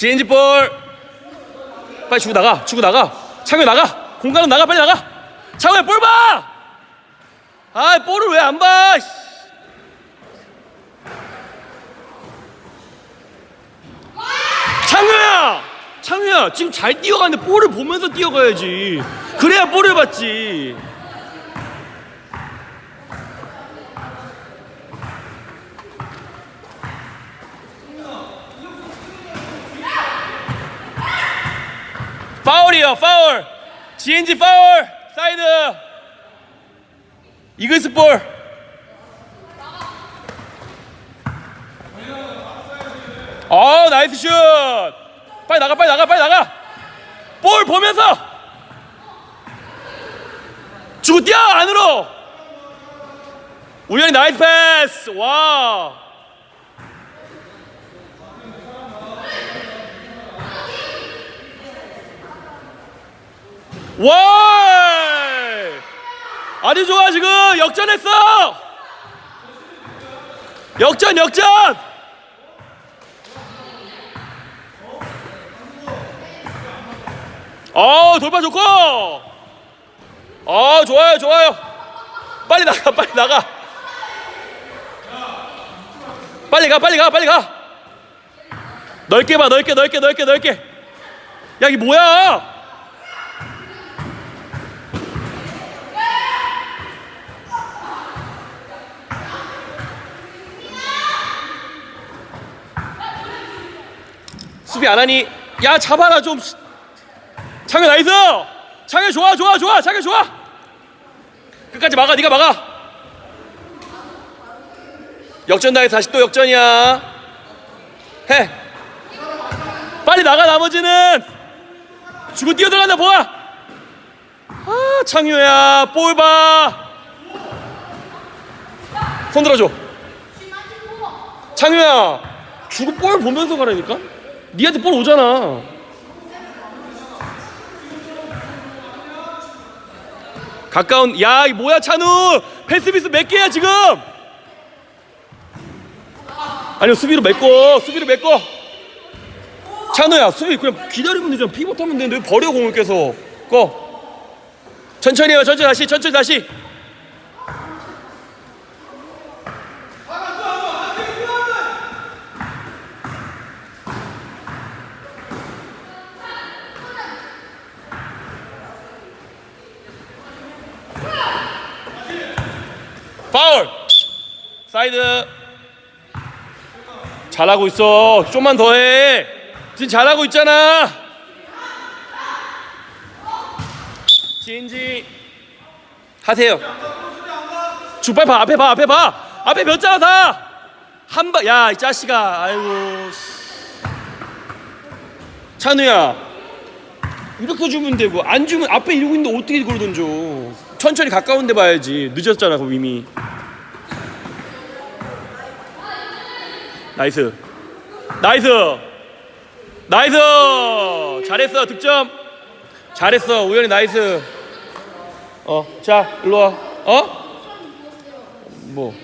GNG 볼. 빨리 주고 나가 주고 나가. 창현 나가. 공간은 나가 빨리 나가. 창현야 볼봐! 아 볼을 왜 안봐 창현야 창현야 지금 잘 뛰어가는데 볼을 보면서 뛰어가야지. 그래야 볼을 받지 파울이요 파울. GNG 파울. 사이드. 이글스 볼. 어 나이스 슛. 빨리 나가 빨리 나가 빨리 나가. 볼 보면서. 주고 뛰어 안으로. 우연히 나이스 패스. 와 와! 아주 좋아 지금 역전했어. 역전 역전. 어 돌파 좋고. 어 좋아요 좋아요. 빨리 나가 빨리 나가. 빨리 가 빨리 가 빨리 가. 넓게 봐 넓게 넓게 넓게 넓게. 야 이게 뭐야? 수비 안 하니 야 잡아라 좀. 창현 나이스! 창현 좋아 좋아 좋아 창현 좋아! 끝까지 막아 네가 막아! 역전 당해 다시 또 역전이야. 해. 빨리 나가 나머지는. 주고 뛰어들어간다 보아! 아 창효야 볼봐 손 들어줘. 창효야 주고 볼 보면서 가라니까 니한테 볼 오잖아. 가까운 야, 이 뭐야 찬우? 패스 미스 몇 개야 지금? 아니요 수비로 메꿔. 수비로 메꿔. 찬우야 수비 그냥 기다리면 되잖아. 피벗 하면 되는데 왜 버려 공을 계속 꺼. 천천히 해요. 천천히 다시 천천히 다시 파울. 사이드. 잘하고 있어. 좀만 더해. 지금 잘하고 있잖아. 진지. 하세요. 주빨 봐. 앞에 봐. 앞에 봐. 앞에 몇 자나 다한방야이 자식아. 아이고 씨. 찬우야. 이렇게 주면 되고 안 주면 앞에 이러고 있는데 어떻게 그걸 던져 천천히 가까운 데 봐야지. 늦었잖아 그 이미. 나이스. 나이스. 나이스! 잘했어 득점. 잘했어 우연히 나이스. 어자 일로 와 어? 뭐